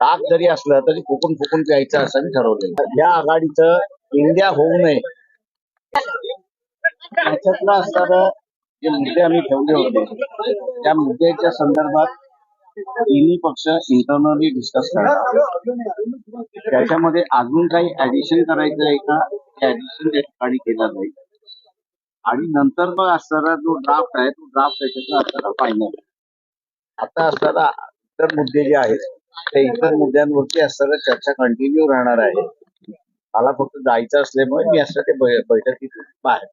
ताक जरी असलं तरी फुकून फुकून प्यायचं असं मी ठरवलेलं या आघाडीचं इंडिया होऊ नये. त्याच्यातला असणारं जे मुद्दे आम्ही ठेवले होते त्या मुद्द्याच्या संदर्भात तिन्ही पक्ष इंटरनली डिस्कस करतात. त्याच्यामध्ये अजून काही ऍडिशन करायचं आहे का? ऍडिशन त्या ठिकाणी केलं जाईल. आणि नंतर मग असणारा जो ड्राफ्ट आहे तो ड्राफ्ट त्याच्यातला असणारा फायनल आता असणारा इतर मुद्दे जे आहेत त्या इतर मुद्द्यांवरती असणारा चर्चा कंटिन्यू राहणार आहे. मला फक्त जायचं असल्यामुळे मी असं ते बै- बैठकीतून बाहेर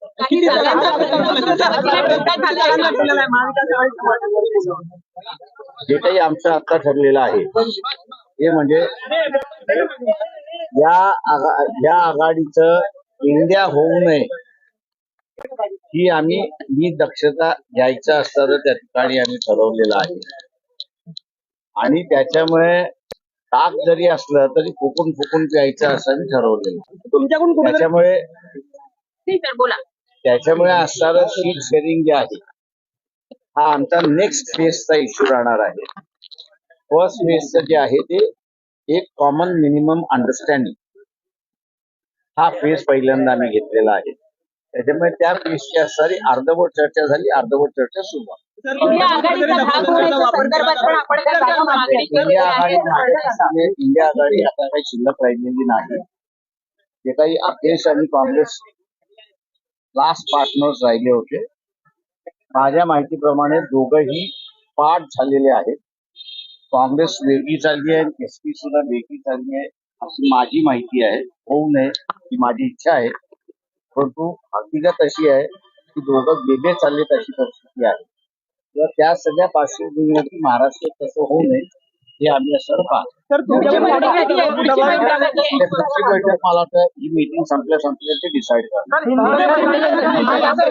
जे काही आमचं आता ठरलेलं आहे ते म्हणजे या या आघाडीचं इंडिया होऊ नये ही आम्ही ही दक्षता घ्यायचं असताना त्या ठिकाणी आम्ही ठरवलेलं आहे. आणि त्याच्यामुळे ताक जरी असलं तरी फुकून फुकून प्यायचं असं आम्ही ठरवलेलं. तुमच्याकडून त्याच्यामुळे ठीक आहे बोला. त्याच्यामुळे असणारं सीट शेअरिंग जे आहे हा आमचा नेक्स्ट फेजचा इश्यू राहणार आहे. फर्स्ट फेजचं जे आहे ते एक कॉमन मिनिमम अंडरस्टँडिंग हा फेज पहिल्यांदा आम्ही घेतलेला आहे. त्याच्यामुळे त्या फेजची असणारी अर्धवट चर्चा झाली अर्धवट चर्चा सुरू आहे. इंडिया आघाडी इंडिया आघाडी आता काही शिल्लक राहिलेली नाही जे काही अखिलेश आणि काँग्रेस लास्ट पार्टनर्स राहिले होते माझ्या माहितीप्रमाणे दोघंही पाठ झालेले आहेत. काँग्रेस वेगळी चालली आहे एस पी सुद्धा वेगळी चालली आहे अशी माझी माहिती आहे. होऊ नये ही माझी इच्छा आहे. परंतु हकीकत अशी आहे की दोघं वेगळे चाललेत अशी परिस्थिती आहे. तर त्या सगळ्या पार्श्वभूमीवरती महाराष्ट्रात तसं होऊ नये हे आम्ही असं पाहतो. बैठक मला वाटतं ही मीटिंग संपल्या संपल्या ते डिसाईड तुमच्या